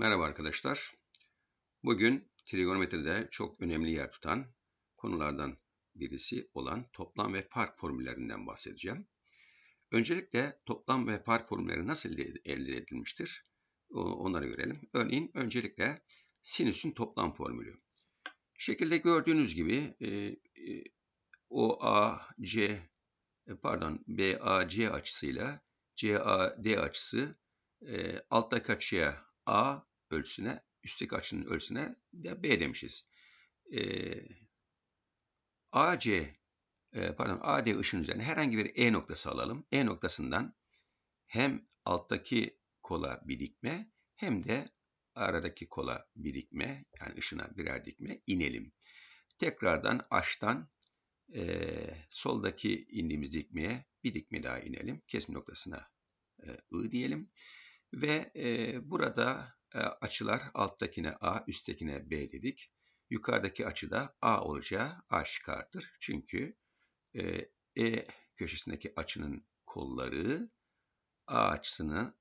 Merhaba arkadaşlar. Bugün trigonometride çok önemli yer tutan konulardan birisi olan toplam ve fark formüllerinden bahsedeceğim. Öncelikle toplam ve fark formülleri nasıl elde edilmiştir? Onları görelim. Örneğin öncelikle sinüsün toplam formülü. Şekilde gördüğünüz gibi e, e, OAC e, pardon BAC açısıyla CAD açısı alttaki açıya A ölçüsüne, üstteki açının ölçüsüne de B demişiz. E, AC e, pardon AD ışın üzerine herhangi bir E noktası alalım. E noktasından hem alttaki kola bir dikme hem de aradaki kola bir dikme yani ışına birer dikme inelim. Tekrardan H'tan e, soldaki indiğimiz dikmeye bir dikme daha inelim. Kesim noktasına e, I diyelim. Ve e, burada açılar alttakine A, üsttekine B dedik. Yukarıdaki açıda A olacağı aşikardır. Çünkü e, e köşesindeki açının kolları A açısına,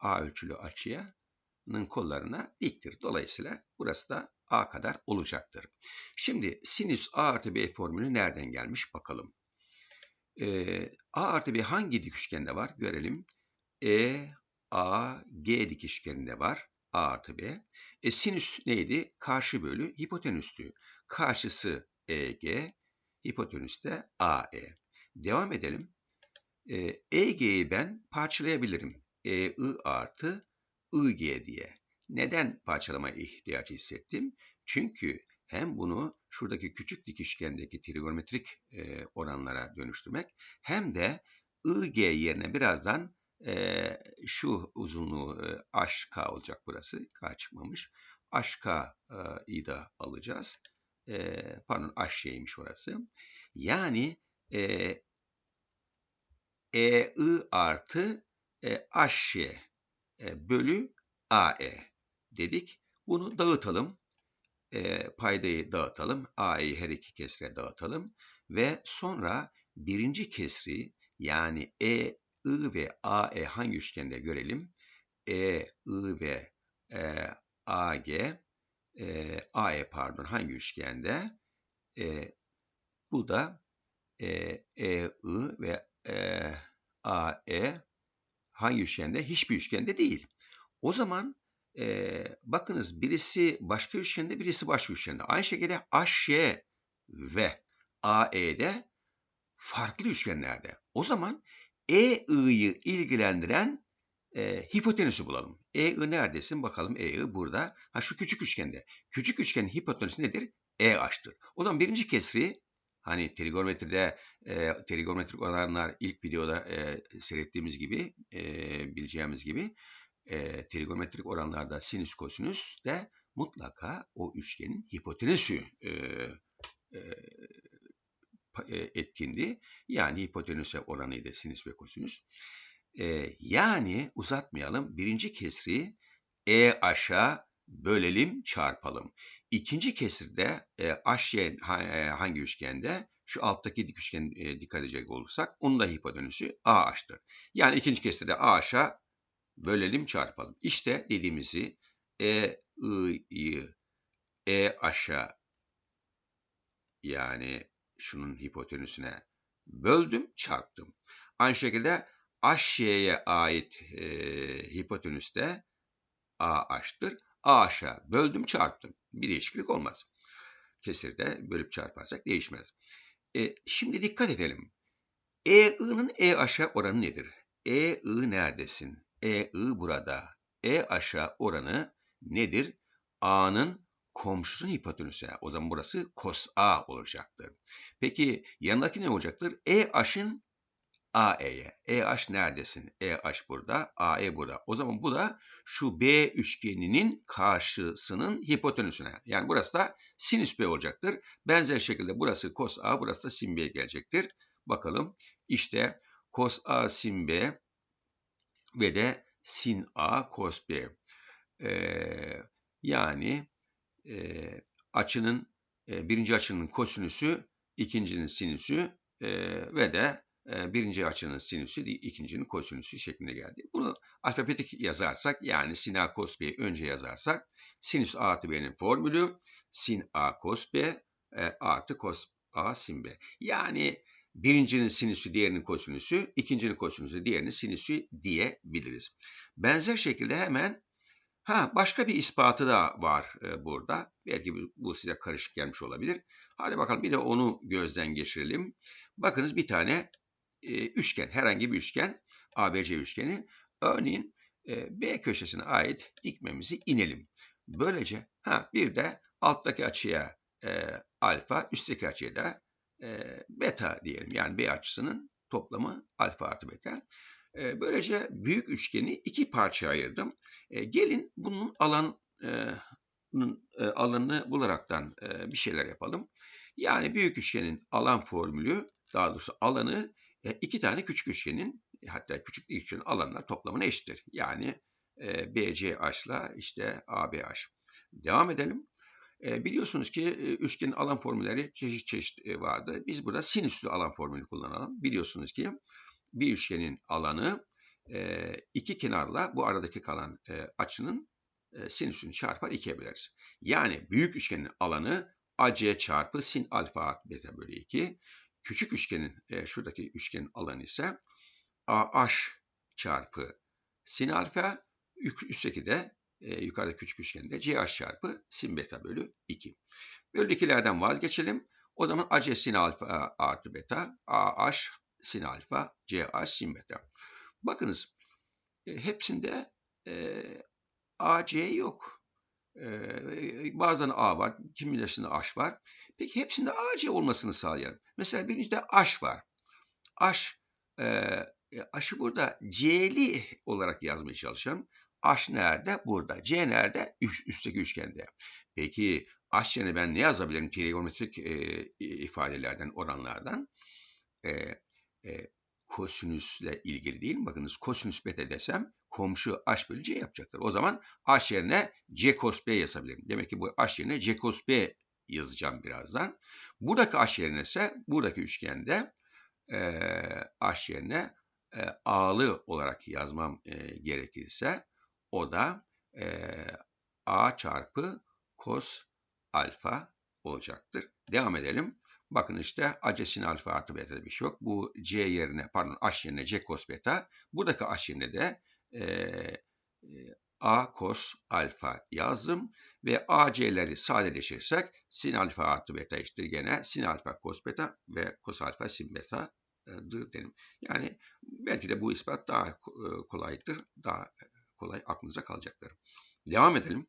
A ölçülü açıyanın kollarına diktir. Dolayısıyla burası da A kadar olacaktır. Şimdi sinüs A artı B formülü nereden gelmiş bakalım. E, A artı B hangi dik üçgende var görelim. E, A, G dik üçgeninde var. A artı B. E, sinüs neydi? Karşı bölü hipotenüstü. Karşısı EG, hipotenüs de AE. Devam edelim. E, EG'yi ben parçalayabilirim. EI artı IG diye. Neden parçalama ihtiyacı hissettim? Çünkü hem bunu şuradaki küçük dikişgendeki trigonometrik e, oranlara dönüştürmek hem de IG yerine birazdan e, şu uzunluğu e, HK olacak burası. K çıkmamış. HK'yı da alacağız. E, pardon HY'ymiş orası. Yani e, EI artı e, HY e, bölü AE dedik. Bunu dağıtalım. E, paydayı dağıtalım. A'yı her iki kesre dağıtalım. Ve sonra birinci kesri yani E I ve AE hangi üçgende görelim? E, I ve e, AG, e, AE pardon hangi üçgende? E, bu da e, E, I ve e, AE hangi üçgende? Hiçbir üçgende değil. O zaman e, bakınız birisi başka üçgende, birisi başka üçgende. Aynı şekilde HY ve AE'de farklı üçgenlerde. O zaman EI'yi ilgilendiren e, hipotenüsü bulalım. EI neredesin? Bakalım EI burada. Ha şu küçük üçgende. Küçük üçgenin hipotenüsü nedir? EH'tır. O zaman birinci kesri hani trigonometride e, trigonometrik oranlar ilk videoda e, seyrettiğimiz gibi e, bileceğimiz gibi e, trigonometrik oranlarda sinüs kosinüs de mutlaka o üçgenin hipotenüsü e, e, e, etkindi. Yani hipotenüse oranıydı sinüs ve kosinüs. E, yani uzatmayalım. Birinci kesri e aşağı bölelim çarpalım. İkinci kesirde e, HY e, hangi üçgende? Şu alttaki dik üçgen e, dikkat edecek olursak onun da hipotenüsü AH'tır. Yani ikinci kesirde A aşağı bölelim çarpalım. İşte dediğimizi E, I, E aşağı yani şunun hipotenüsüne böldüm, çarptım. Aynı şekilde HY'ye ait e, hipotenüs de AH'tır. AH'a böldüm, çarptım. Bir değişiklik olmaz. Kesirde bölüp çarparsak değişmez. E, şimdi dikkat edelim. EI'nin EH'a oranı nedir? EI neredesin? EI burada. EH'a oranı nedir? A'nın komşusunun hipotenüsü. O zaman burası cos A olacaktır. Peki yanındaki ne olacaktır? E aşın AE'ye. EH neredesin? EH burada, AE burada. O zaman bu da şu B üçgeninin karşısının hipotenüsüne. Yani burası da sinüs B olacaktır. Benzer şekilde burası cos A, burası da sin B gelecektir. Bakalım. İşte cos A sin B ve de sin A cos B. Ee, yani e, açının e, birinci açının kosinüsü, ikincinin sinüsü e, ve de e, birinci açının sinüsü, ikincinin kosinüsü şeklinde geldi. Bunu alfabetik yazarsak yani sin A cos B'yi önce yazarsak sinüs A artı B'nin formülü sin A cos B e, artı cos A sin B. Yani birincinin sinüsü diğerinin kosinüsü, ikincinin kosinüsü diğerinin sinüsü diyebiliriz. Benzer şekilde hemen ha başka bir ispatı da var e, burada. Belki bu size karışık gelmiş olabilir. Hadi bakalım bir de onu gözden geçirelim. Bakınız bir tane e, üçgen, herhangi bir üçgen, ABC üçgeni. Örneğin e, B köşesine ait dikmemizi inelim. Böylece ha bir de alttaki açıya e, alfa, üstteki açıya da e, beta diyelim. Yani B açısının toplamı alfa artı beta. Böylece büyük üçgeni iki parça ayırdım. Gelin bunun alan alanını bularaktan bir şeyler yapalım. Yani büyük üçgenin alan formülü, daha doğrusu alanı e, iki tane küçük üçgenin hatta küçük üçgenin alanlar toplamına eşittir. Yani BCH ile işte ABH. Devam edelim. Biliyorsunuz ki e, üçgenin alan formülleri çeşit çeşit e, vardı. Biz burada sinüslü alan formülü kullanalım. Biliyorsunuz ki bir üçgenin alanı e, iki kenarla bu aradaki kalan e, açının e, sinüsünü çarpar ikiye böleriz. Yani büyük üçgenin alanı AC çarpı sin alfa beta bölü 2. Küçük üçgenin, e, şuradaki üçgenin alanı ise AH çarpı sin alfa, üstteki de e, yukarıda küçük üçgende CH çarpı sin beta bölü 2. Bölü 2'lerden vazgeçelim. O zaman AC sin alfa artı beta, AH sin alfa, CH sin beta. Bakınız e, hepsinde e, AC yok. E, bazen A var, kimilerinde H var. Peki hepsinde AC olmasını sağlayalım. Mesela birincide H var. H, e, H'ı burada C'li olarak yazmaya çalışalım. H nerede? Burada. C nerede? Üst, üstteki üçgende. Peki H yerine ben ne yazabilirim? Trigonometrik e, ifadelerden, oranlardan. E, e, kosinüsle ilgili değil mi? Bakınız kosinüs beta desem komşu h bölü c yapacaktır. O zaman h yerine c cos b yazabilirim. Demek ki bu h yerine c cos b yazacağım birazdan. Buradaki h yerine ise buradaki üçgende e, h yerine e, a'lı olarak yazmam e, gerekirse o da e, a çarpı cos alfa olacaktır. Devam edelim. Bakın işte acesin alfa artı beta bir şey yok. Bu c yerine pardon h yerine c cos beta. Buradaki h yerine de e, a cos alfa yazdım. Ve ac'leri sadeleşirsek sin alfa artı beta eşittir gene sin alfa cos beta ve cos alfa sin beta derim. Yani belki de bu ispat daha kolaydır. Daha kolay aklınıza kalacaktır. Devam edelim.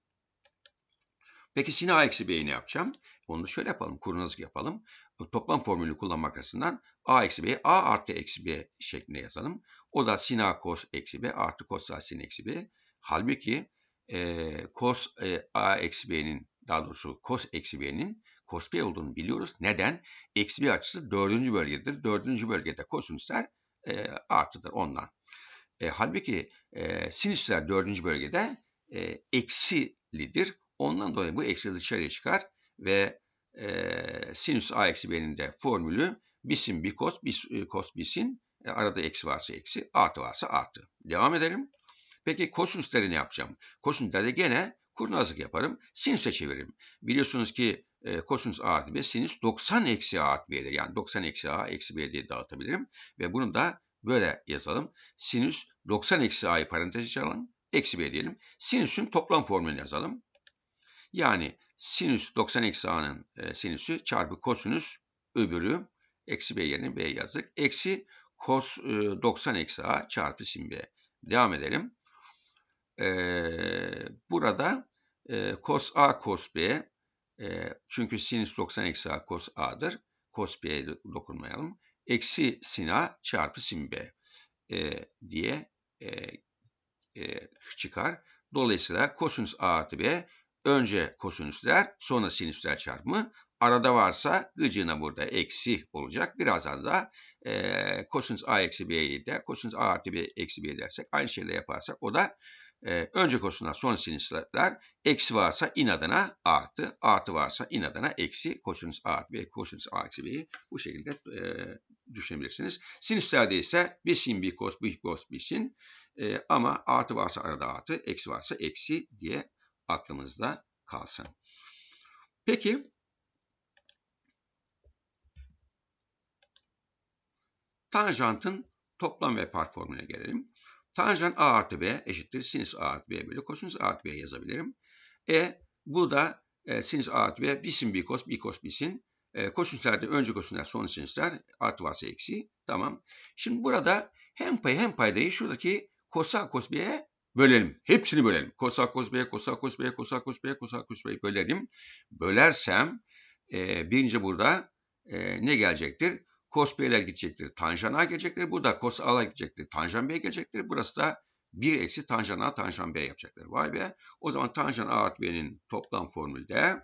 Peki sin a eksi b'yi ne yapacağım? Onu da şöyle yapalım. Kurnazlık yapalım. Toplam formülü kullanmak açısından a eksi b, a artı eksi b şeklinde yazalım. O da sin a cos eksi b artı cos a sin eksi b. Halbuki e, cos e, a eksi b'nin daha doğrusu cos eksi b'nin cos b olduğunu biliyoruz. Neden? Eksi b açısı dördüncü bölgedir. Dördüncü bölgede kosinüsler e, artıdır ondan. E, halbuki e, sinüsler dördüncü bölgede e, eksilidir. Ondan dolayı bu eksi dışarıya çıkar ve e, sinüs a eksi b'nin de formülü bisin bir kos, bis, e, kos bisin e, arada eksi varsa eksi, artı varsa artı. Devam edelim. Peki kosinüsleri ne yapacağım? Kosinüslerde gene kurnazlık yaparım. Sinüse çeviririm. Biliyorsunuz ki e, kosinüs a artı b sinüs 90 eksi a artı b'dir. Yani 90 eksi a eksi b diye dağıtabilirim. Ve bunu da böyle yazalım. Sinüs 90 eksi a'yı parantez içelim. Eksi b diyelim. Sinüsün toplam formülünü yazalım. Yani sinüs 90 eksi a'nın e, sinüsü çarpı kosinüs öbürü eksi b yerine b yazdık. Eksi kos e, 90 eksi a çarpı sin b. Devam edelim. E, burada e, kos a kos b e, çünkü sinüs 90 eksi a kos a'dır. Kos b'ye dokunmayalım. Eksi sin a çarpı sin b e, diye e, e, çıkar. Dolayısıyla kosinüs a artı b Önce kosinüsler sonra sinüsler çarpımı. Arada varsa gıcığına burada eksi olacak. Birazdan da e, kosinüs a eksi b'yi de kosinüs a artı b eksi b dersek aynı şeyle yaparsak o da e, önce kosinüsler sonra sinüsler eksi varsa inadına artı, artı varsa inadına eksi kosinüs a artı b, kosinüs a eksi b'yi bu şekilde e, düşünebilirsiniz. Sinüslerde ise bir sin, bir kos, bir kos, bir sin e, ama artı varsa arada artı, eksi varsa eksi diye aklımızda kalsın. Peki tanjantın toplam ve part formülüne gelelim. Tanjant a artı b eşittir sinüs a artı b bölü kosinüs a artı b yazabilirim. E bu da e, sinüs a artı b bir sin bir kos bir kos bir sin. E, kosinüslerde önce kosinüsler sonra sinüsler artı varsa eksi. Tamam. Şimdi burada hem payı hem paydayı şuradaki kosa kos b'ye bölelim. Hepsini bölelim. Kosa kos b'ye kosa kos b'ye kosa kos b'ye kosa kos b'ye bölelim. Bölersem e, birinci burada e, ne gelecektir? Cos B'ler gidecektir. Tanjan A gelecektir. Burada cos A'lar gidecektir. Tanjan B gelecektir. Burası da 1 eksi tanjan A tanjan B yapacaktır. Vay be. O zaman tanjan A artı B'nin toplam formülde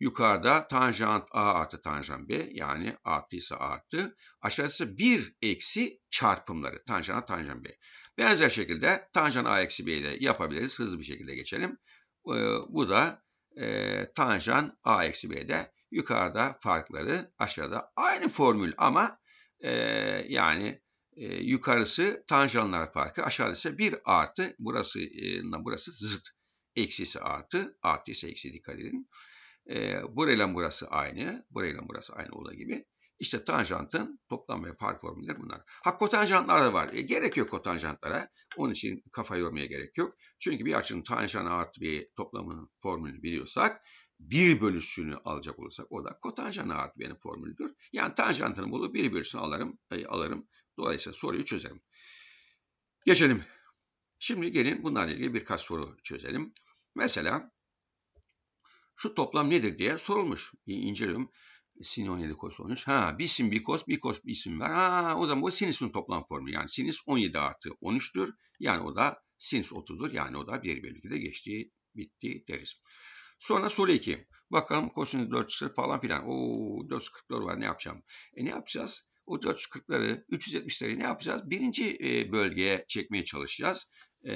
yukarıda tanjant A artı tanjant B yani artıysa artı aşağısı 1 eksi çarpımları tanjant A tanjant B. Benzer şekilde tanjant A eksi B ile yapabiliriz. Hızlı bir şekilde geçelim. Ee, bu da e, tanjant A eksi B'de Yukarıda farkları aşağıda aynı formül ama e, yani e, yukarısı tanjanlar farkı aşağıda ise 1 artı burası e, burası zıt. Eksisi artı artı ise eksi dikkat edin. E, burayla burası aynı. Burayla burası aynı olduğu gibi. İşte tanjantın toplam ve fark formülleri bunlar. Ha kotanjantlar da var. E, gerek yok kotanjantlara. Onun için kafa yormaya gerek yok. Çünkü bir açının tanjant artı bir toplamının formülünü biliyorsak bir bölüsünü alacak olursak o da kotanjant artı benim formülüdür. Yani tanjantını bulup bir bölüsünü alırım, e, alırım. Dolayısıyla soruyu çözerim. Geçelim. Şimdi gelin bunlarla ilgili birkaç soru çözelim. Mesela şu toplam nedir diye sorulmuş. İnceliyorum. Sin 17 kos 13. Ha bir sin bir kos bir kos bir isim var. Ha o zaman bu sinüsün toplam formülü. Yani sinüs 17 artı 13'tür. Yani o da sinüs 30'dur. Yani o da 1 bölü 2'de geçti, bitti deriz. Sonra soru 2. Bakalım kosinüs 440 falan filan. Oo 440'lar var ne yapacağım? E ne yapacağız? O 440'ları 370'leri ne yapacağız? Birinci e, bölgeye çekmeye çalışacağız. E,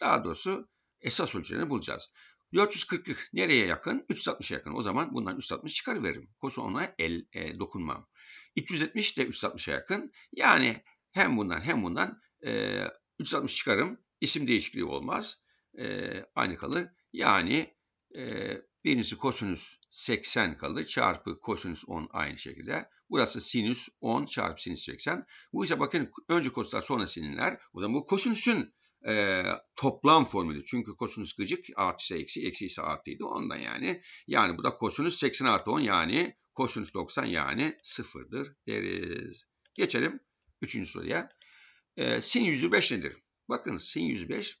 daha doğrusu esas ölçülerini bulacağız. 440 nereye yakın? 360'a yakın. O zaman bundan 360 çıkarıveririm. Kosu ona el e, dokunmam. 270 de 360'a yakın. Yani hem bundan hem bundan e, 360 çıkarım. İsim değişikliği olmaz. E, aynı kalır. Yani e, birincisi kosinüs 80 kalır çarpı kosinüs 10 aynı şekilde. Burası sinüs 10 çarpı sinüs 80. Bu ise bakın önce kosinüsler sonra sinirler. O zaman bu kosinüsün e, toplam formülü. Çünkü kosinüs gıcık artı ise eksi, eksi ise artıydı ondan yani. Yani bu da kosinüs 80 artı 10 yani kosinüs 90 yani sıfırdır deriz. Geçelim üçüncü soruya. E, sin 105 nedir? Bakın sin 105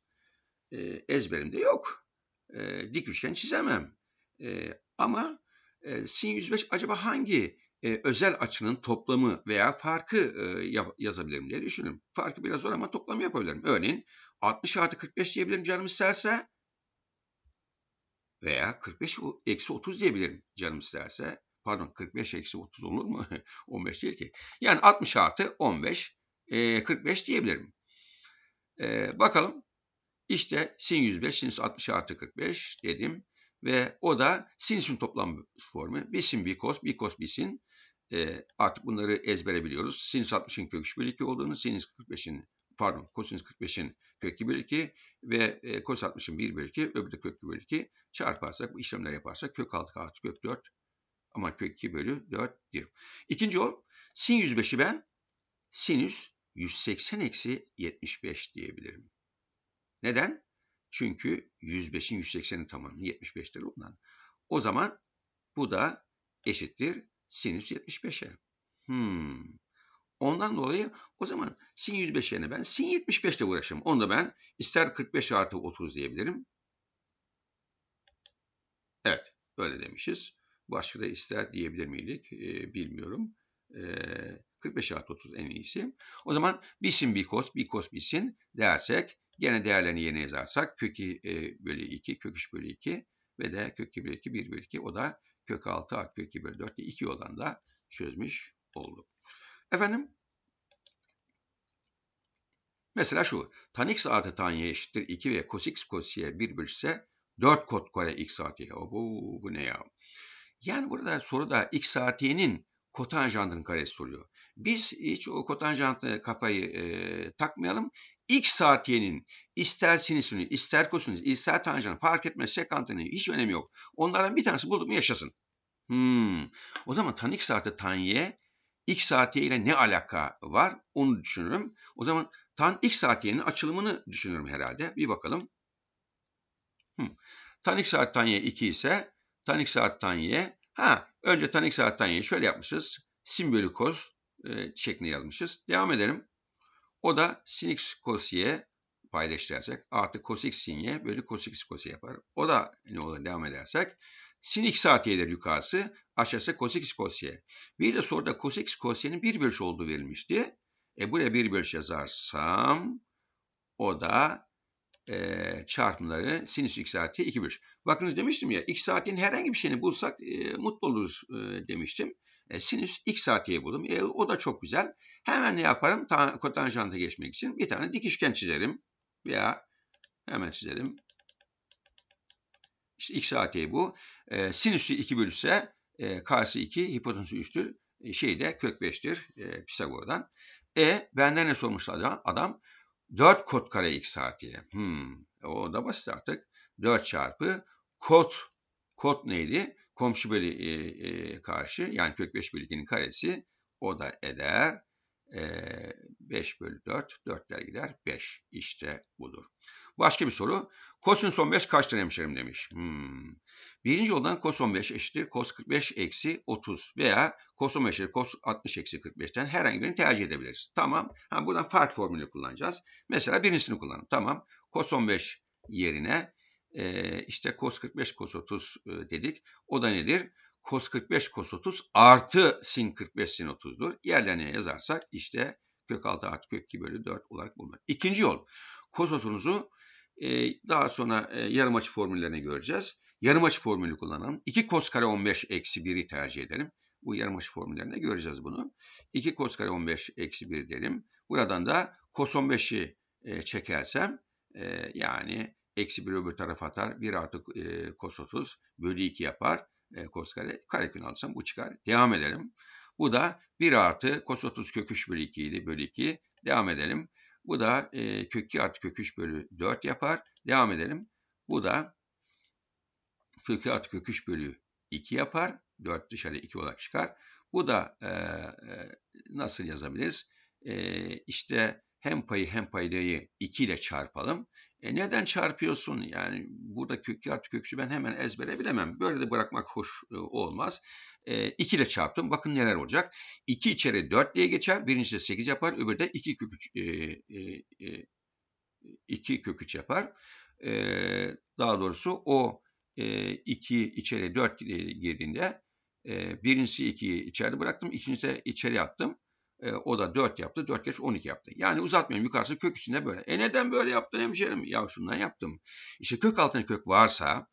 e, ezberimde yok e, dik üçgen çizemem. E, ama e, sin 105 acaba hangi e, özel açının toplamı veya farkı e, yazabilirim diye düşünün. Farkı biraz zor ama toplamı yapabilirim. Örneğin 60 artı 45 diyebilirim canım isterse veya 45 eksi 30 diyebilirim canım isterse. Pardon 45 eksi 30 olur mu? 15 değil ki. Yani 60 artı 15 e, 45 diyebilirim. E, bakalım işte sin 105, sinüs 60 artı 45 dedim. Ve o da sinüsün toplam formu. Bir sin, bir kos, bir kos, bir sin. E, artık bunları ezbere biliyoruz. Sinüs 60'ın kök 3 bölü 2 olduğunu, sinüs 45'in pardon kosinüs 45'in kök 2 bölü 2 ve e, kos 60'ın 1 bölü 2 öbürü de kök 2 bölü 2 çarparsak bu işlemler yaparsak kök 6 artı kök 4 ama kök 2 bölü 4 dir. İkinci yol sin 105'i ben sinüs 180 eksi 75 diyebilirim. Neden? Çünkü 105'in 180'in tamamı 75'tir ondan. O zaman bu da eşittir sinüs 75'e. Hmm. Ondan dolayı o zaman sin 105 yerine ben sin 75 ile uğraşırım. Onu da ben ister 45 artı 30 diyebilirim. Evet öyle demişiz. Başka da ister diyebilir miydik ee, bilmiyorum. Ee, 45 artı 30 en iyisi. O zaman bisin bir kos, bir kos bisin dersek gene değerlerini yerine yazarsak kök 2 e, bölü 2, kök 3 bölü 2 ve de kök 2 bölü 2, 1 bölü 2 o da kök 6 artı kök 2 bölü 4 diye 2 olan da çözmüş olduk. Efendim Mesela şu. Tan x artı tan y eşittir 2 ve cos x cos y 1 bölse 4 kot kare x artı y. Bu, bu ne ya? Yani burada soruda x artı y'nin kotanjantının karesi soruyor. Biz hiç o kotanjantı kafayı e, takmayalım. X artı y'nin ister sinüsünü, ister kosinüsü, ister tanjantı fark etmez sekantını hiç önemi yok. Onlardan bir tanesi bulduk mu yaşasın. Hmm. O zaman tan x artı tan y x artı ile ne alaka var onu düşünürüm. O zaman tan x artı açılımını düşünürüm herhalde. Bir bakalım. Hmm. Tan x artı tan y 2 ise tan x artı tan y. Ha, önce tan x artı tan y'yi şöyle yapmışız. Sin bölü kos e, şeklinde yazmışız. Devam edelim. O da sin x cos y paylaştırırsak artı cos x sin y bölü cos x cos y yapar. O da ne olur devam edersek sin x artı y'ler yukarısı aşağısı cos x cos y. Bir de soruda cos x cos y'nin bir bölüş olduğu verilmişti. E buraya bir bölüş yazarsam o da e, çarpımları sinüs x artı 2 bölü. Bakınız demiştim ya x saatinin herhangi bir şeyini bulsak e, mutlu oluruz e, demiştim. E, sinüs x artı buldum. E, o da çok güzel. Hemen ne yaparım? Ta, kotanjanta geçmek için bir tane dik üçgen çizerim. Veya hemen çizelim. İşte x artı bu. E, sinüsü 2 bölüse e, karşı 2, hipotenüsü 3'tür. E, şey de kök 5'tir e, Pisagor'dan. E benden ne sormuş adam? adam 4 kot kare x artı. Hmm, o da basit artık. 4 çarpı kot. Kot neydi? Komşu bölü e, e, karşı yani kök 5 bölü 2'nin karesi o da eder. E, 5 bölü 4. 4'ler gider. 5. İşte budur. Başka bir soru. Kosinüs 15 kaçtır hemşerim demiş. Hmm. Birinci yoldan cos 15 eşittir cos 45 eksi 30 veya cos 15 eşittir cos 60 eksi 45'ten herhangi birini tercih edebiliriz. Tamam. Ha, buradan fark formülü kullanacağız. Mesela birincisini kullanalım. Tamam. Cos 15 yerine e, işte cos 45 cos 30 e, dedik. O da nedir? Cos 45 cos 30 artı sin 45 sin 30'dur. Yerlerine yazarsak işte kök 6 artı kök 2 bölü 4 olarak bulunur. İkinci yol. Cos 30'u e, daha sonra e, yarım açı formüllerini göreceğiz. Yarım açı formülü kullanalım. 2 cos kare 15 eksi 1'i tercih edelim. Bu yarım açı formüllerinde göreceğiz bunu. 2 cos kare 15 eksi 1 dedim. Buradan da cos 15'i e, çekersem e, yani eksi 1 öbür tarafa atar. 1 artı e, cos 30 bölü 2 yapar. E, cos kare karekün alsam bu çıkar. Devam edelim. Bu da 1 artı cos 30 kök 3 bölü 2 idi. Bölü 2. Devam edelim. Bu da e, kök 2 artı kök 3 bölü 4 yapar. Devam edelim. Bu da kök 2 artı kök 3 bölü 2 yapar. 4 dışarı 2 olarak çıkar. Bu da e, e, nasıl yazabiliriz? E, işte hem payı hem paydayı 2 ile çarpalım. E neden çarpıyorsun? Yani burada kök artı kökçü ben hemen ezbere bilemem. Böyle de bırakmak hoş e, olmaz. E, 2 ile çarptım. Bakın neler olacak. 2 içeri 4 diye geçer. Birincisi 8 yapar. Öbürü de 2 kök 3, e, e, 2 kök 3 yapar. E, daha doğrusu o e, 2 içeri 4 girdiğinde e, birincisi 2'yi içeride bıraktım. İkincisi de içeri attım. E, o da 4 yaptı. 4 geç 12 yaptı. Yani uzatmıyorum. Yukarısı kök içinde böyle. E neden böyle yaptın hemşerim? Ya şundan yaptım. İşte kök altında kök varsa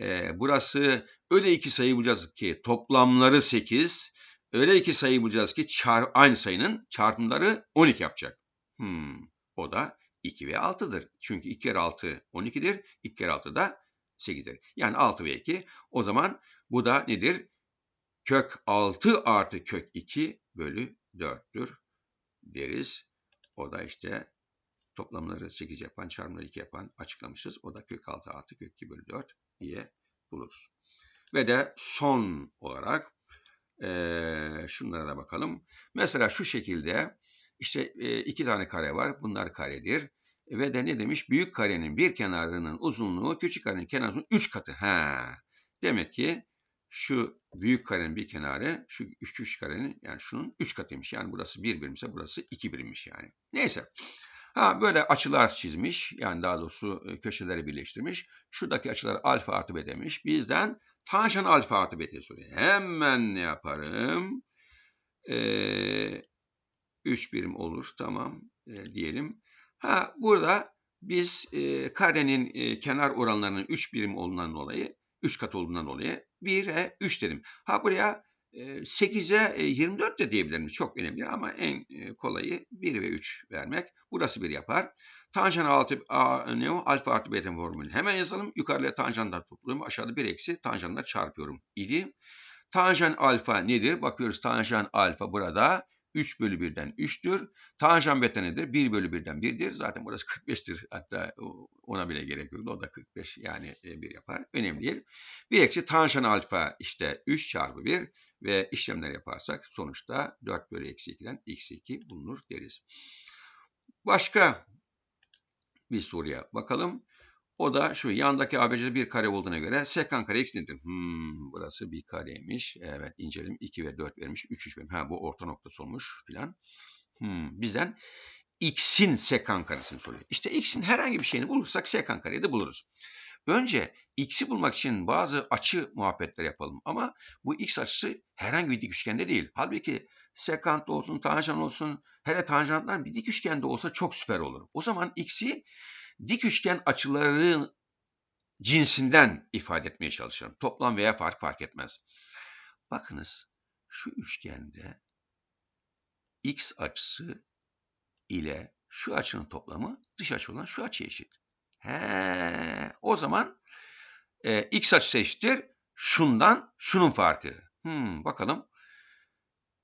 e, burası öyle iki sayı bulacağız ki toplamları 8. Öyle iki sayı bulacağız ki çar, aynı sayının çarpımları 12 yapacak. Hmm, o da 2 ve 6'dır. Çünkü 2 kere 6 12'dir. 2 kere 6 da 8'dir. Yani 6 ve 2. O zaman bu da nedir? Kök 6 artı kök 2 bölü 4'tür deriz. O da işte toplamları 8 yapan, çarpımları 2 yapan açıklamışız. O da kök 6 artı kök 2 bölü 4 diye buluruz. Ve de son olarak e, şunlara da bakalım. Mesela şu şekilde işte e, iki tane kare var. Bunlar karedir. Ve de ne demiş? Büyük karenin bir kenarının uzunluğu küçük karenin kenarının 3 katı. Ha. Demek ki şu büyük karenin bir kenarı şu üç, üç karenin yani şunun üç katıymış. Yani burası bir birimse burası iki birimmiş yani. Neyse. Ha böyle açılar çizmiş. Yani daha doğrusu e, köşeleri birleştirmiş. Şuradaki açılar alfa artı b demiş. Bizden tanjant alfa artı b soruyor. Hemen ne yaparım? Ee, 3 birim olur. Tamam e, diyelim. Ha burada biz e, karenin e, kenar oranlarının 3 birim olduğundan dolayı 3 kat olduğundan dolayı 1'e 3 dedim. Ha buraya 8'e 24 de diyebilirim. Çok önemli ama en e, kolayı 1 ve 3 vermek. Burası 1 yapar. Tanjant altı, a, ne o? Alfa artı beta formülünü hemen yazalım. Yukarıya tanjantlar topluyorum. Aşağıda 1 eksi tanjantla çarpıyorum. idi. Tanjant alfa nedir? Bakıyoruz tanjant alfa burada 3 bölü 1'den 3'tür. Tanjant beta nedir? 1 bölü 1'den 1'dir. Zaten burası 45'tir. Hatta ona bile gerek yok. O da 45 yani 1 e, yapar. Önemli değil. 1 eksi tanjant alfa işte 3 çarpı 1 ve işlemler yaparsak sonuçta 4 bölü eksi 2'den eksi 2 bulunur deriz. Başka bir soruya bakalım. O da şu yandaki ABC'de bir kare olduğuna göre sekan kare x nedir? Hmm, burası bir kareymiş. Evet inceledim. 2 ve 4 vermiş. 3 3 vermiş. Ha bu orta noktası olmuş filan. Hmm, bizden x'in sekan karesini soruyor. İşte x'in herhangi bir şeyini bulursak sekan kareyi de buluruz. Önce x'i bulmak için bazı açı muhabbetler yapalım. Ama bu x açısı herhangi bir dik üçgende değil. Halbuki sekant olsun, tanjant olsun, hele tanjantlar bir dik üçgende olsa çok süper olur. O zaman x'i dik üçgen açıları cinsinden ifade etmeye çalışırım. Toplam veya fark fark etmez. Bakınız şu üçgende x açısı ile şu açının toplamı dış açı olan şu açıya eşit. He, o zaman e, x açısı eşittir. Şundan şunun farkı. Hmm, bakalım.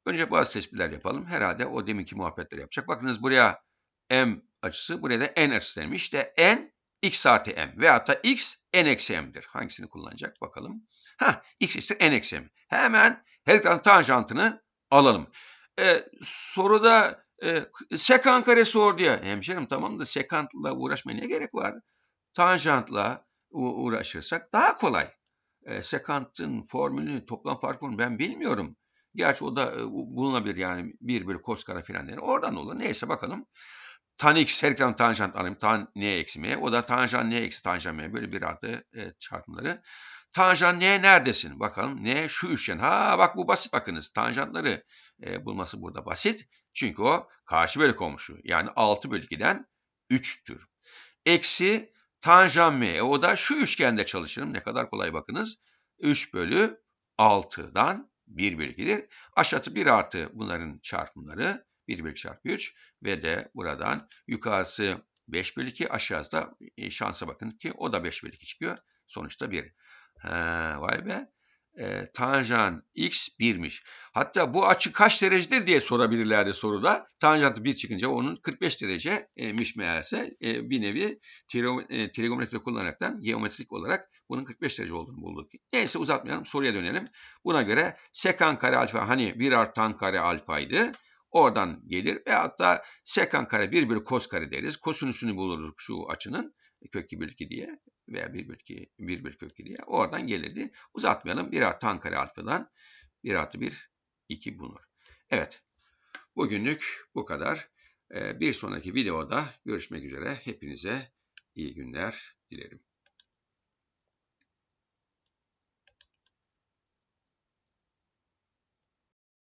Önce bazı tespitler yapalım. Herhalde o deminki muhabbetleri yapacak. Bakınız buraya m açısı, buraya da n açısı demiş. İşte n x artı m veyahut da x n eksi m'dir. Hangisini kullanacak bakalım. Ha, x eşittir n eksi m. Hemen her tanjantını alalım. Ee, soruda e, sekant kare sor diye. Hemşerim tamam da sekantla uğraşmaya ne gerek var? Tanjantla uğraşırsak daha kolay. E, sekantın formülünü, toplam fark formülünü ben bilmiyorum. Gerçi o da e, bulunabilir yani 1 bölü kos kare filan denir. Oradan olur. Neyse bakalım. Tan x her iki tanjant alayım. Tan n eksi m. O da tanjant n eksi tanjant m. Böyle bir artı e, çarpımları. Tanjant n neredesin? Bakalım. N şu üçgen. Ha bak bu basit bakınız. Tanjantları e, bulması burada basit. Çünkü o karşı bölü komşu. Yani 6 bölü 2'den 3'tür. Eksi tanjant m. O da şu üçgende çalışırım. Ne kadar kolay bakınız. 3 bölü 6'dan 1 bölü 2'dir. Aşağısı 1 artı bunların çarpımları. 1 bölü çarpı 3 ve de buradan yukarısı 5 bölü 2 aşağısı da e, şansa bakın ki o da 5 bölü 2 çıkıyor. Sonuçta 1. Ha, vay be. E, tanjant x 1'miş. Hatta bu açı kaç derecedir diye sorabilirlerdi soruda. Tanjantı 1 çıkınca onun 45 derecemiş meğerse e, bir nevi e, trigonometri kullanaraktan geometrik olarak bunun 45 derece olduğunu bulduk. Neyse uzatmayalım soruya dönelim. Buna göre sekan kare alfa hani 1 artı tan kare alfaydı. Oradan gelir ve hatta sekan kare 1 bölü kos kare deriz. Kosinüsünü buluruz şu açının kök 2 bölü 2 diye veya 1 bölü 2, 1 bölü kök 2 diye. Oradan gelirdi. Uzatmayalım. 1 artı tan kare alfadan 1 artı 1, 2 bulunur. Evet. Bugünlük bu kadar. Ee, bir sonraki videoda görüşmek üzere. Hepinize iyi günler dilerim.